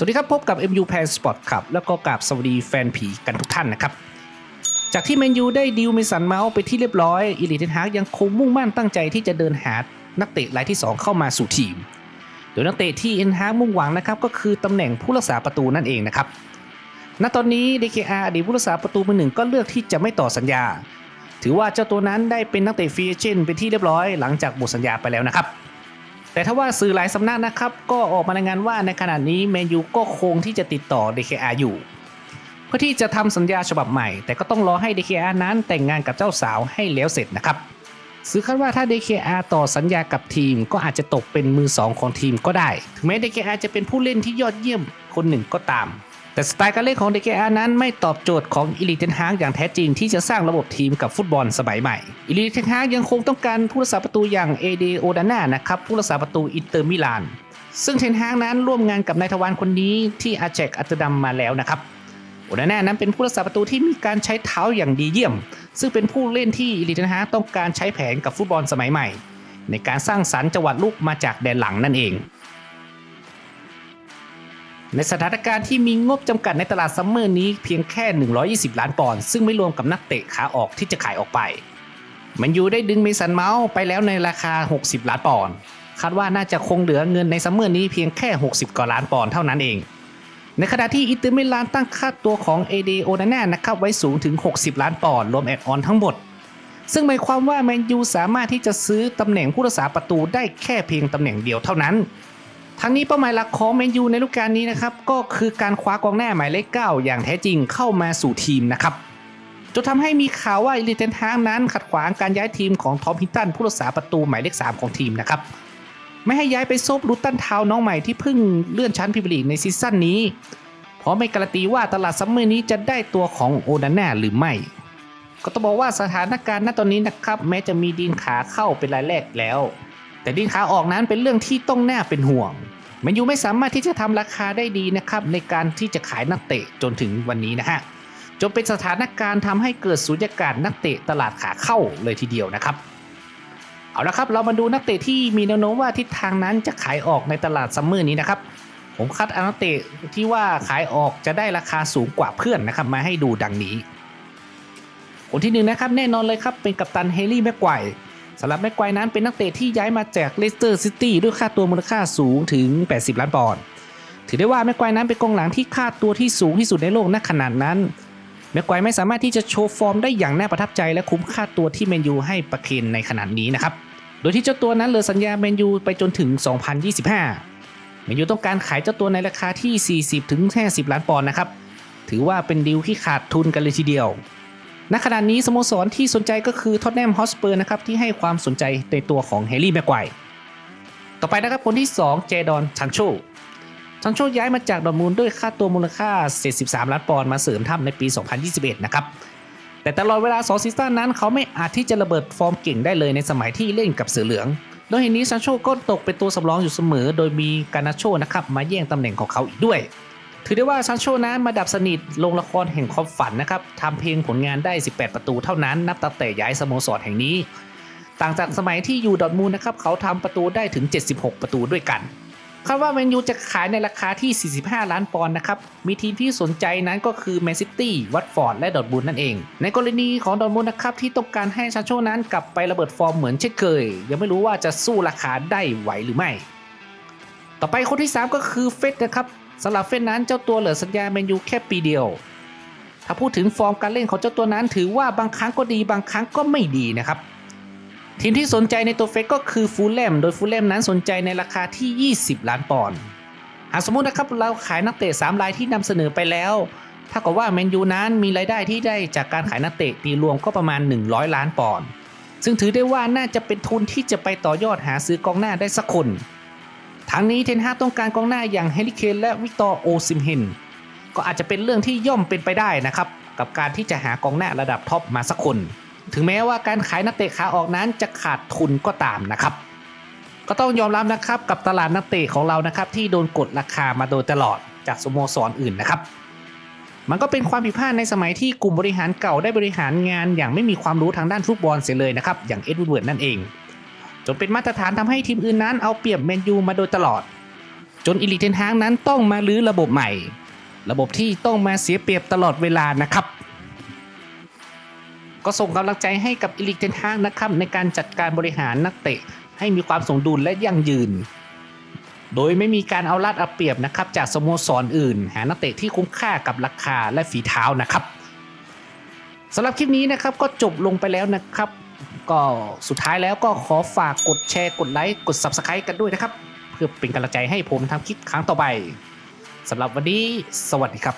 สวัสดีครับ พบกับ MU Pan Sport ครับ แล้วก็กับสวัสดีแฟนผีกันทุกท่านนะครับ จากที่แมนยูได้ดิวเมสันเมาส์ไปที่เรียบร้อยอิลิเทนฮากยังคงมุ่งมั่นตั้งใจที่จะเดินหานักเตะรายที่ 2 เข้ามาสู่ทีม โดยนักเตะที่เอ็นฮากมุ่งหวังนะครับก็คือตำแหน่งผู้รักษาประตูนั่นเองนะครับ ณ ตอนนี้ DKR อดีตผู้รักษาประตูมือหนึ่งก็เลือกที่จะไม่ต่อสัญญา ถือว่าเจ้าตัวนั้นได้เป็นนักเตะฟรีเอเจนต์เป็นที่เรียบร้อยหลังจากหมดสัญญาไปแล้วนะครับ แต่ถ้าว่าสื่อหลายสำนักนะครับ ก็ออกมารายงานว่าในขณะนี้แมนยูก็คงที่จะติดต่อ DKR อยู่ เพื่อที่จะทำสัญญาฉบับใหม่ แต่ก็ต้องรอให้ DKR นั้นแต่งงานกับเจ้าสาวให้แล้วเสร็จนะครับซื้อคาดว่าถ้า DKR ต่อสัญญากับทีมก็อาจจะตกเป็นมือสองของทีมก็ได้ ถึงแม้ DKR จะเป็นผู้เล่นที่ยอดเยี่ยมคนหนึ่งก็ตาม แต่สไตล์การเล่นของ DKR นั้นไม่ตอบโจทย์ของอิลิเทนฮากอย่างแท้จริงที่จะสร้างระบบทีมกับฟุตบอลสมัยใหม่ อิลิเทนฮากยังคงต้องการผู้รักษาประตูอย่างเอเดโอดาน่านะครับผู้รักษาประตูอินเตอร์มิลาน ซึ่งเทนฮากนั้นร่วมงานกับนายทวารคนนี้ที่อาแจกอัตดัมมาแล้วนะครับโอนาน่านั้นเป็นผู้รักษาประตูที่มีการใช้เท้าอย่างดีเยี่ยม ซึ่งเป็นผู้เล่นที่อิลิเทนฮากต้องการใช้แผนกับฟุตบอลสมัยใหม่ ในการสร้างสรรค์จังหวะลุกมาจากแดนหลังนั่นเอง ในสถานการณ์ที่มีงบจำกัดในตลาดซัมเมอร์นี้เพียงแค่ 120 ล้านปอนด์ซึ่งไม่รวมกับนักเตะขาออกที่จะขายออกไป มันยูได้ดึงเมสันเมาส์ไปแล้วในราคา 60 ล้านปอนด์คาดว่าน่าจะคงเหลือเงินในซัมเมอร์นี้เพียงแค่ 60 กว่าล้านปอนด์เท่านั้นเอง ในขณะที่อิตอร์มิลานตั้งค่าตัวของเอเดโอนาน่านะครับไว้สูงถึง 60 ล้านปอนด์รวมแอดออนทั้งหมด ซึ่งหมายความว่าแมนยูสามารถที่จะซื้อตำแหน่งผู้รักษาประตูได้แค่เพียงตำแหน่งเดียวเท่านั้น ทั้งนี้เป้าหมายหลักของแมนยูในฤดูกาลนี้นะครับก็คือการคว้ากองหน้าหมายเลข 9 อย่างแท้จริงเข้ามาสู่ทีมนะครับจนทำให้มีข่าวว่าอิลิเทนฮางนั้นขัดขวางการย้ายทีมของทอมฮิตตันผู้รักษาประตูหมายเลข 3 ของทีมนะครับไม่ให้ย้ายไปซบรูตันทาวน์น้องใหม่ที่เพิ่งเลื่อนชั้นพรีเมียร์ลีกในซีซั่นนี้เพราะไม่การันตีว่าตลาดซัมเมอร์นี้จะได้ตัวของโอนาน่าหรือไม่ ก็ต้องบอกว่าสถานการณ์ณตอนนี้นะครับ แม้จะมีดีนขาเข้าเป็นรายแรกแล้ว แต่ดีนขาออกนั้นเป็นเรื่องที่ต้องน่าเป็นห่วง แมนยูไม่สามารถที่จะทำราคาได้ดีนะครับในการที่จะขายนักเตะจนถึงวันนี้นะฮะจนเป็นสถานการณ์ทำให้เกิดสุญญากาศนักเตะตลาดขาเข้าเลยทีเดียวนะครับ เอาละครับเรามาดูนักเตะที่มีแนวโน้มว่าทิศทางนั้นจะขายออกในตลาดซัมเมอร์นี้นะครับผมคัดอนักเตะที่ว่าขายออกจะได้ราคาสูงกว่าเพื่อนนะครับมาให้ดูดังนี้คนที่หนึ่งนะครับแน่นอนเลยครับเป็นกัปตันเฮลี่แม็กไกวร์ สำหรับแม็กไกวนั้นเป็นนักเตะที่ย้ายมาจากเลสเตอร์ซิตี้ด้วยค่าตัวมูลค่าสูงถึง 80 ล้านปอนด์ถือได้ว่าแม็กไกวนั้นเป็นกองหลังที่ค่าตัวที่สูงที่สุดในโลกณขนาดนั้นแม็กไกว์ไม่สามารถที่จะโชว์ฟอร์มได้อย่างน่าประทับใจและคุ้มค่าตัวที่แมนยูให้ประเคนในขนาดนี้นะครับโดยที่เจ้าตัวนั้นเหลือสัญญาแมนยูไปจนถึง 2025 แมนยูต้องการขายเจ้าตัวในราคาที่ 40-50 ล้านปอนด์นะครับ ถือว่าเป็นดีลที่ขาดทุนกันเลยทีเดียว ณขณะนี้สโมสรที่สนใจก็คือท็อตแนมฮอสเปอร์นะครับที่ให้ความสนใจในตัวของแฮร์รี่แม็กไกวต่อไปนะครับคนที่ 2 เจดอนชันโชชันโชย้ายมาจากดอมูลด้วยค่าตัวมูลค่า 73 ล้านปอนด์มาเสริมทัพในปี 2021 นะครับแต่ตลอดเวลา2ซีซั่นนั้นเขาไม่อาจที่จะระเบิดฟอร์มเก่งได้เลยในสมัยที่เล่นกับเสือเหลือง โดยเหตุนี้ซานโชก็ตกเป็นตัวสำรองอยู่เสมอ โดยมีการนาโชนะครับมาแย่งตำแหน่งของเขาอีกด้วย ถือได้ว่าซานโชนั้นมาดับสนิทลงละครแห่งความฝันนะครับทำเพลงผลงานได้ 18 ประตูเท่านั้นนับตั้งแต่ย้ายสโมสรแห่งนี้ ต่างจากสมัยที่อยู่ดอทมูลนะครับเขาทำประตูได้ถึง 76 ประตูด้วยกันคาดว่าแมนยูจะขายในราคาที่ 45 ล้านปอนด์นะครับ มีทีมที่สนใจนั้นก็คือแมนซิตี้ วัตฟอร์ด และดอทมูลนั่นเอง ในกรณีของดอทมูลนะครับที่ต้องการให้ซานโชนั้นกลับไประเบิดฟอร์มเหมือนเช่นเคย ยังไม่รู้ว่าจะสู้ราคาได้ไหวหรือไม่ ต่อไปคนที่ 3 ก็คือเฟสนะครับ สำหรับเฟสนั้นเจ้าตัวเหลือสัญญาแมนยูแค่ปีเดียว ถ้าพูดถึงฟอร์มการเล่นของเจ้าตัวนั้นถือว่าบางครั้งก็ดีบางครั้งก็ไม่ดีนะครับ ทีมที่สนใจในตัวเฟกก็คือฟูลแลม โดยฟูลแลมนั้นสนใจในราคาที่ 20 ล้านปอนด์หากสมมตินะครับเราขายนักเตะ3รายที่นำเสนอไปแล้วถ้ากับว่าแมนยูนั้นมีรายได้ที่ได้จากการขายนักเตะตีรวมก็ประมาณ 100 ล้านปอนด์ซึ่งถือได้ว่าน่าจะเป็นทุนที่จะไปต่อยอดหาซื้อกองหน้าได้สักคน ทั้งนี้เทนฮาต้องการกองหน้าอย่างเฮลิเคนและวิกตอร์โอซิมเฮนก็อาจจะเป็นเรื่องที่ย่อมเป็นไปได้นะครับ กับการที่จะหากองหน้าระดับท็อปมาสักคน ถึงแม้ว่าการขายนักเตะขาออกนั้นจะขาดทุนก็ตามนะครับ ก็ต้องยอมรับนะครับกับตลาดนักเตะของเรานะครับที่โดนกดราคามาโดยตลอดจากสโมสรออื่นนะครับมันก็เป็นความผิดพลาดในสมัยที่กลุ่มบริหารเก่าได้บริหารงานอย่างไม่มีความรู้ทางด้านฟุตบอลเสียเลยนะครับ อย่างเอ็ดวูดเวิร์ดนั่นเอง จนเป็นมาตรฐานทำให้ทีมอื่นนั้นเอาเปรียบแมนยูมาโดยตลอด จนอิลิเทนฮางนั้นต้องมาลื้อระบบใหม่ ระบบที่ต้องมาเสียเปรียบตลอดเวลานะครับ ก็ส่งกำลังใจให้กับอิลิเทนฮางนะครับในการจัดการบริหารนักเตะให้มีความสมดุลและยั่งยืน โดยไม่มีการเอารัดเอาเปรียบนะครับจากสโมสรออื่น หานักเตะที่คุ้มค่ากับราคาและฝีเท้านะครับสำหรับคลิปนี้นะครับก็จบลงไปแล้วนะครับ ก็สุดท้ายแล้วก็ขอฝากกดแชร์กดไลค์กด Subscribe กันด้วยนะครับ เพื่อเป็นกำลังใจให้ผมทำคลิปครั้งต่อไปสำหรับวันนี้ สวัสดีครับ